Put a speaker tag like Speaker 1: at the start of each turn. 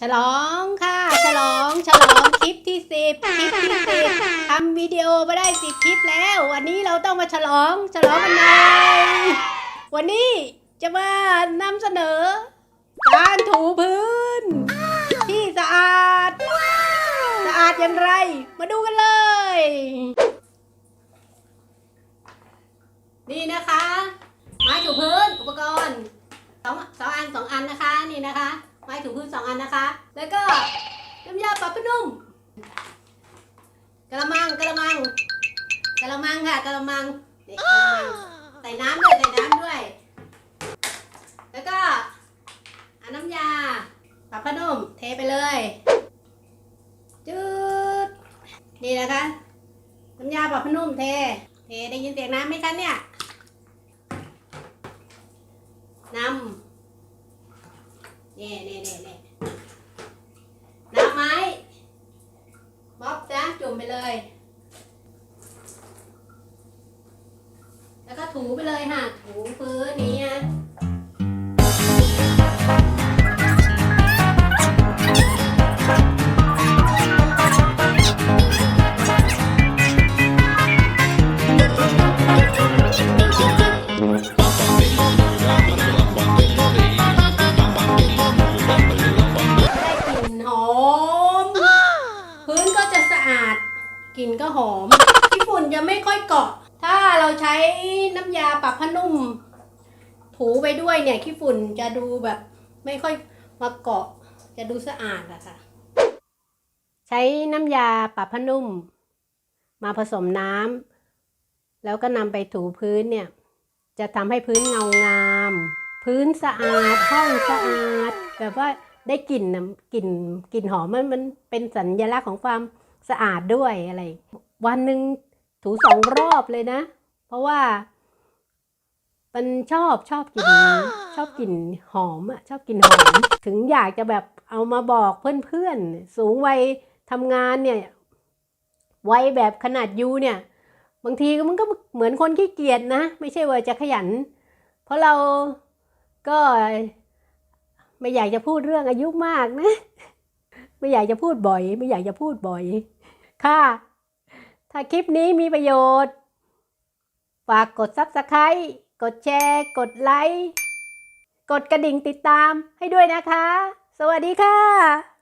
Speaker 1: ฉลองค่ะ ฉลองฉลองคลิปที่สิบคลิปที่สิบทำวิดีโอมาได้สิบคลิปแล้ว วันนี้เราต้องมาฉลองฉลองกันหน่อยวันนี้จะมานำเสนอ การถูพื้น ที่สะอาด สะอาดอย่างไร มาดูกันเลย นี่นะคะไม้ถูพื้นอุปกรณ์สองสองอันสองอันนะคะนี่นะคะ ไม้ถูพื้นสองอันนะคะ แล้วก็น้ำยาปรับผ้านุ่มกระมังกระมังกระมังค่ะกระมังนี่กระมังใส่น้ำด้วยใส่น้ำด้วย แล้วก็เอาน้ำยาปรับผ้านุ่มเทไปเลยจืดนี่นะคะน้ำยาปรับผ้านุ่มเท เทได้ยินเสียงน้ำไหมคะเนี่ยน้ำนี่นี่นี่นี่น้ำไม้ม็อบจ้ะจุ่ม ไปเลย แล้วก็ถูไปเลยค่ะ ถูพื้น กลิ่นก็หอมขี้ฝุ่นจะไม่ค่อยเกาะ ถ้าเราใช้น้ำยาปรับผ้านุ่ม ถูไปด้วยเนี่ยขี้ฝุ่นจะดูแบบไม่ค่อยมาเกาะ จะดูสะอาดอะค่ะ ใช้น้ำยาปรับผ้านุ่ม มาผสมน้ำแล้วก็นำไปถูพื้นเนี่ย จะทำให้พื้นเงางาม พื้นสะอาดห้องสะอาดแบบว่าได้กลิ่นกลิ่นกลิ่นหอมมันมันเป็นสัญลักษณ์ของความ สะอาดด้วยอะไร วันหนึ่งถูสองรอบเลยนะ เพราะว่า มันชอบชอบกลิ่นชอบกลิ่นหอมอะชอบกลิ่นหอม ถึงอยากจะแบบเอามาบอกเพื่อนๆ สูงวัยทำงานเนี่ยวัยแบบขนาดยูเนี่ย บางทีมันก็เหมือนคนขี้เกียจนะ ไม่ใช่ว่าจะขยัน เพราะเราก็ไม่อยากจะพูดเรื่องอายุมากนะ ไม่อยากจะพูดบ่อย ไม่อยากจะพูดบ่อย ค่ะ ถ้าคลิปนี้มีประโยชน์ ฝากกด Subscribe กดแชร์ กดไลค์ กดกระดิ่งติดตามให้ด้วยนะคะ สวัสดีค่ะ